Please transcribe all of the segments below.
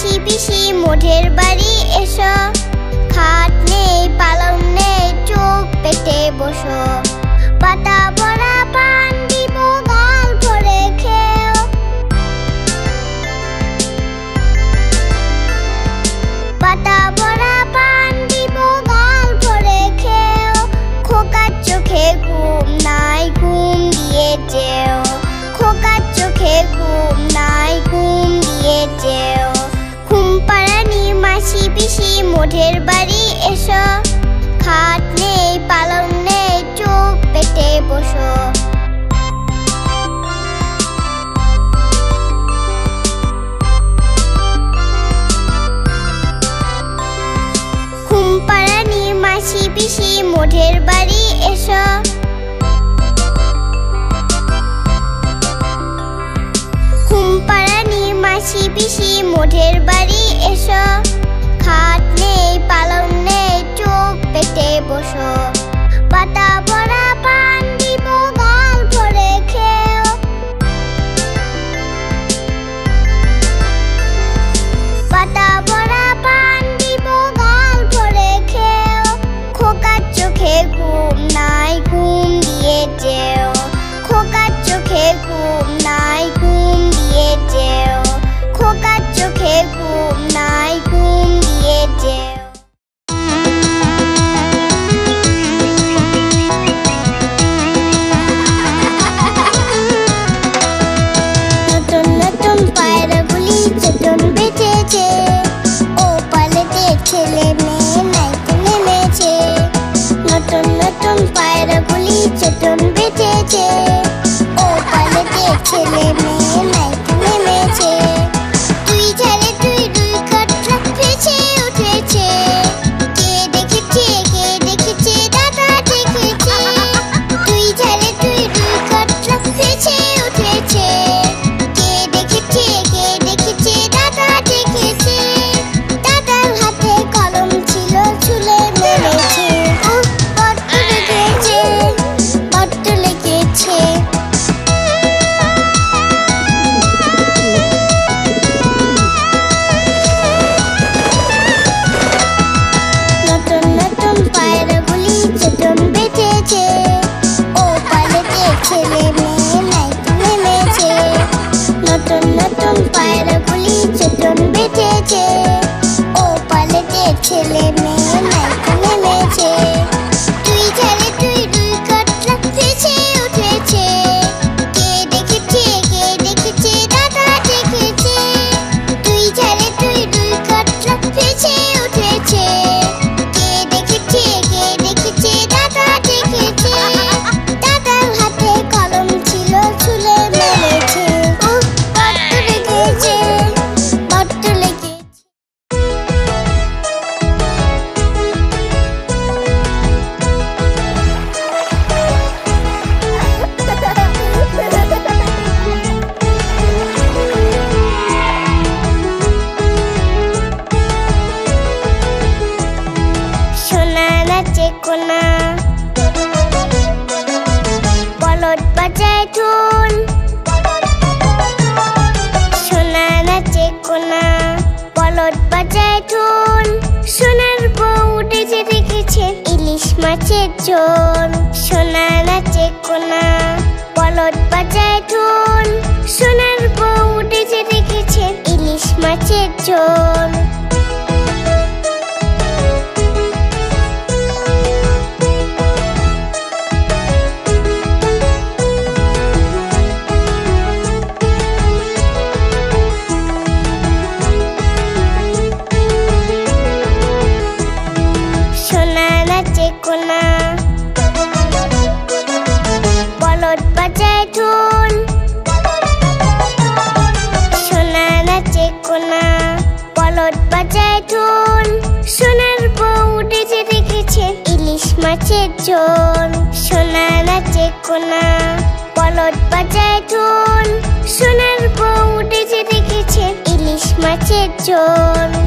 পিসি পিসি মোঠের বাড়ি এসো। খাট নেই পালং নেই চোখ পেটে বসো। পাতা ভরা মোঠের বাড়ি এসো। খাট নেই পালন নেই চোখ পেটে বসো। পাড়ানি মাসি পিসি মোঠের বাড়ি এসো। খুম পাড়ানি মাসি পিসি মোঠের বাড়ি এসো। বসো পাতা ছেলে মেয়ে চোন সোনা নাচে কোনা পলট বাজায় ঢোল সোনার বউ উঠেছে দেখেছেন ইলিশ মাছের চোন চোন সোনা নাচে কোনা পলট বাজায় ঢোল সোনার বউ উঠেছে দেখেছে ইলিশ মাছের চোন।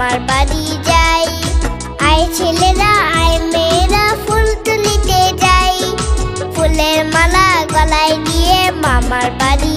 আমার বাড়ি যাই। আয় ছেলেরা আই মেয়েরা, ফুল তুলিতে যাই। ফুলের মালা গলায় দিয়ে মামার বাড়ি